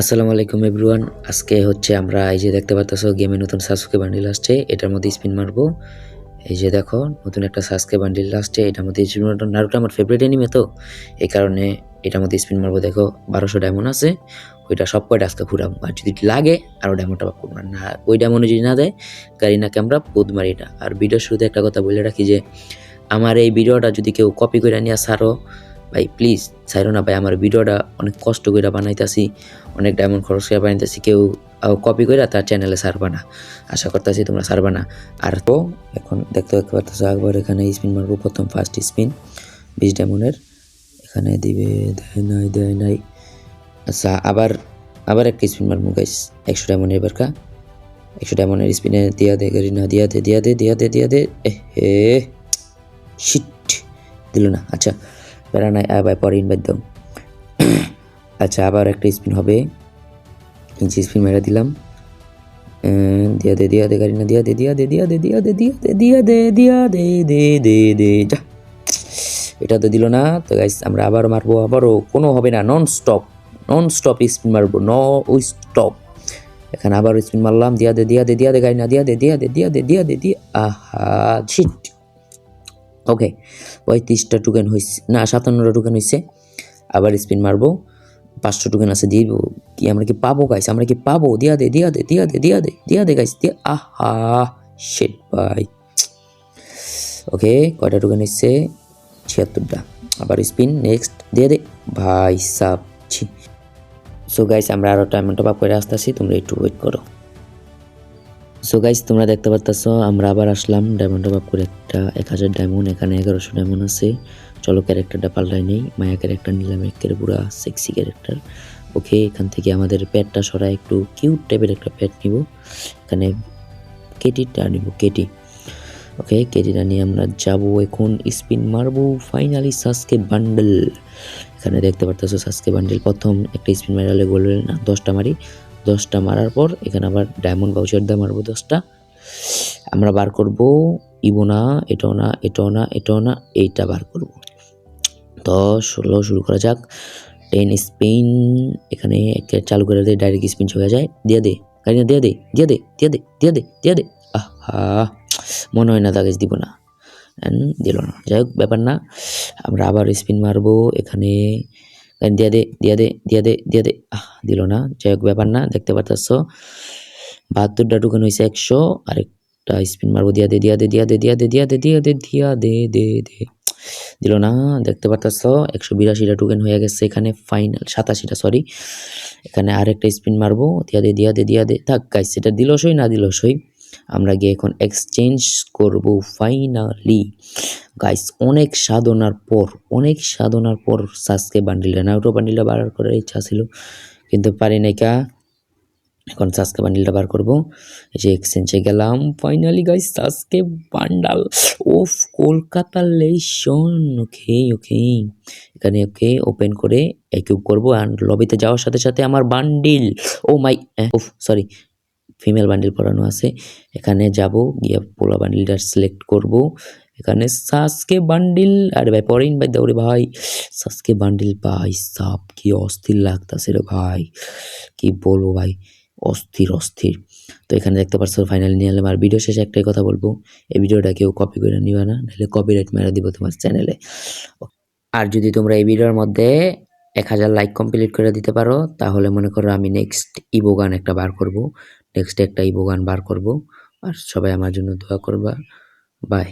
আসসালামু আলাইকুম এভরিওয়ান। আজকে হচ্ছে আমরা এই যে দেখতে পাচ্ছ গেমে নতুন সাসকে বান্ডিল আসছে। এটার মধ্যে স্পিন মারবো। এই যে দেখো, নতুন একটা সাসকে বান্ডিল আসছে। এটার মধ্যে স্পিন মারবো নারুটো আমার ফেভারিট এনিমে তো। এই কারণে এটার মধ্যে স্পিন মারবো। দেখো, বারোশো ডায়মন্ড আছে। ওইটা সব কয়টা আজকে ঘুরাবো। আর যদি লাগে আরও ডায়মন্ডটা পাবো না, ওই ডায়মন্ডে যদি না দেয়, গাড়ি গাড়িনাকে আমরা পুদ মারি না আর ভিডিও শুরুতে একটা কথা বলে রাখি যে, আমার এই ভিডিওটা যদি কেউ কপি করে নিয়ে সারো ভাই প্লিজ ছাইরো না ভাই, আমার ভিডিওটা অনেক কষ্ট করে বানাইতেছি, অনেক ডায়মন্ড খরচ করে বানাইতেছি, কেউ কপি করে তার চ্যানেলে সারবা না। আশা করতেছি তোমরা সারবা না। আর তো, এখন দেখতে দেখতে পারতেছো একবার এখানে স্পিন মারবো, প্রথম ফার্স্ট স্পিন বিশ ডায়মন্ডের এখানে দিবে, দেয় নাই দেয় নাই। আচ্ছা আবার আবার একটা স্পিন মারবো গাইস একশো ডায়মন্ডের এবারকা একশো ডায়মন্ডের স্পিনে দিয়া দে, গাড়ি, না, দিয়া দে দিয়া দে দিয়া দে দিয়া দে এ হে শিট দিল না আচ্ছা। বেড়া নাই আবার পরে দাও আচ্ছা আবার একটা স্পিন হবে ইঞ্চি স্পিন মেরে দিলাম দিয়া দে দিয়া দে গাড়ি না দিয়া দে দিয়া দে দিয়া দে দিয়া দে দিয়া দে দিয়া দে দিয়া দে দে দে দে যা এটা তো দিল না তো গাইস আমরা আবার মারবো আবারও কোনো হবে না non stop non stop spin মারবো ন ওই স্টপ এখানে আবার স্পিন মারলাম দিয়া দে দিয়া দে দিয়া দে গাড়ি না দিয়া দে দিয়া দে দিয়া দে দিয়া দে দিয়া আহা ছিট ওকে পঁয়ত্রিশটা টোকেন হয়েছে না, সাতান্নটা টোকেন হয়েছে আবার স্পিন মারবো, পাঁচশো টোকেন আছে দিব। কি, আমরা কি পাবো গাইস আমরা কি পাবো? দিয়া দে দিয়া দে দিয়া দে দিয়া দে দিয়া দে গাইস দিয়া। আহা শেট ভাই ওকে কয়টা টোকেন হচ্ছে ছিয়াত্তরটা। আবার স্পিন নেক্সট দিয়ে দে। ভাই, সাপ, ছি। সো গাইস আমরা আরও টাইম টপ আপ করে আসতেছি, তোমরা একটু ওয়েট করো। সো গাইস তোমরা দেখতে পাচ্ছ আমরা আবার আসলাম ডায়মন্ড আপ করে একটা এক হাজার ডায়মন্ড এখানে এগারোশো ডায়মন্ড আছে। চলো ক্যারেক্টারটা পাল্টাই নেই, মায়া ক্যারেক্টার নিলাম একের পুরা সেক্সি ক্যারেক্টার ওকে এখান থেকে আমাদের প্যাটটা সরাই, একটু কিউট টাইপের একটা প্যাট নিব। এখানে কেটিটা নিব, কেটি। ওকে কেটিটা নিয়ে আমরা যাব এখন স্পিন মারবো ফাইনালি সাসকে বান্ডেল এখানে দেখতে পারতেছো সাসকে বান্ডেল প্রথম, একটা স্পিন মারালে বলবেন না দশটা মারি। দশটা মারার পর এখানে আবার ডায়মন্ড বাউচার দিয়ে মারবো দশটা। আমরা বার করব ইবো না, এটাও না এটাও না এটাও না, এইটা বার করব। দশ, ষোলো, শুরু করা যাক। টেন স্পিন এখানে একে চালু করে দিয়ে ডাইরেক্ট স্পিন চলে যায়। দিয়ে দে, গাড়ি না, দিয়ে দে দিয়ে দে দিয়ে দে দিয়ে দে দিয়ে দে। আহা, মনে হয় না দাগেজ দিব না। দিল না। যাই হোক, ব্যাপার না। আমরা আবার স্পিন মারবো, এখানে দিয়ে দে দিয়ে দে দিয়ে দে দিয়ে দে দিল না যাই হোক, ব্যাপার না, দেখতে পারতেছ। বাহাত্তরটা টোকেন হয়েছে একশো, আরেকটা স্পিন মারবো, দিয়া দে দিয়া দে দিয়া দে দিয়া দে দিয়া দে দিয়া দে দিয়া দে দে দে। দিল না দেখতে পারতেছ, একশো বিরাশিটা টোকেন হয়ে গেছে এখানে ফাইনাল সাতাশিটা সরি এখানে আরেকটা স্পিন মারবো, দিয়া দে দিয়া দে দিয়া দে। থাক গাইস সেটা দিল সই না দিল সই আমরা গিয়ে এখন এক্সচেঞ্জ করব ফাইনালি গাইস অনেক সাধনার পর, অনেক সাধনার পর সাসকে বান্ডিলটা নাউটো বান্ডিলটা বার করার ইচ্ছা ছিল, কিন্তু পারি নাই কা। এখন সাসকে বান্ডিলটা বার করব। এই যে এক্সচেঞ্জে গেলাম। ফাইনালি গাইস সাসকে bundle of Kolkata lesson okay okay এখানে ওকে ওপেন করে একিউব করব। অ্যান্ড লবিতে যাওয়ার সাথে সাথে আমার বান্ডিল ও my of sorry female bundle পরানো আছে। এখানে যাব, গিয়ে পোলা বান্ডিলটা সিলেক্ট করব। এখানে সাসকে বান্ডিল, আরে ভাই পরে ইনভাইট দাও রে ভাই। সাসকে বান্ডিল ভাই সাপ কি অস্থির লাগতাছে রে ভাই। কি বলব ভাই, অস্থির অস্থির। তো এখানে দেখতে পাচ্ছ ফাইনাল নিয়ে এলাম আর ভিডিও শেষে একটাই কথা বলব, এই ভিডিওটা কেউ কপি করে নিবে না, নাহলে কপিরাইট মেরে দিব তোমার চ্যানেলে আর যদি তোমরা এই ভিডিওর মধ্যে এক হাজার লাইক কমপ্লিট করে দিতে পারো, তাহলে মনে করো আমি নেক্সট ইবো গান একটা বার করব। নেক্সট একটা ইবো গান বার করব। আর সবাই আমার জন্য দোয়া করবা। বাই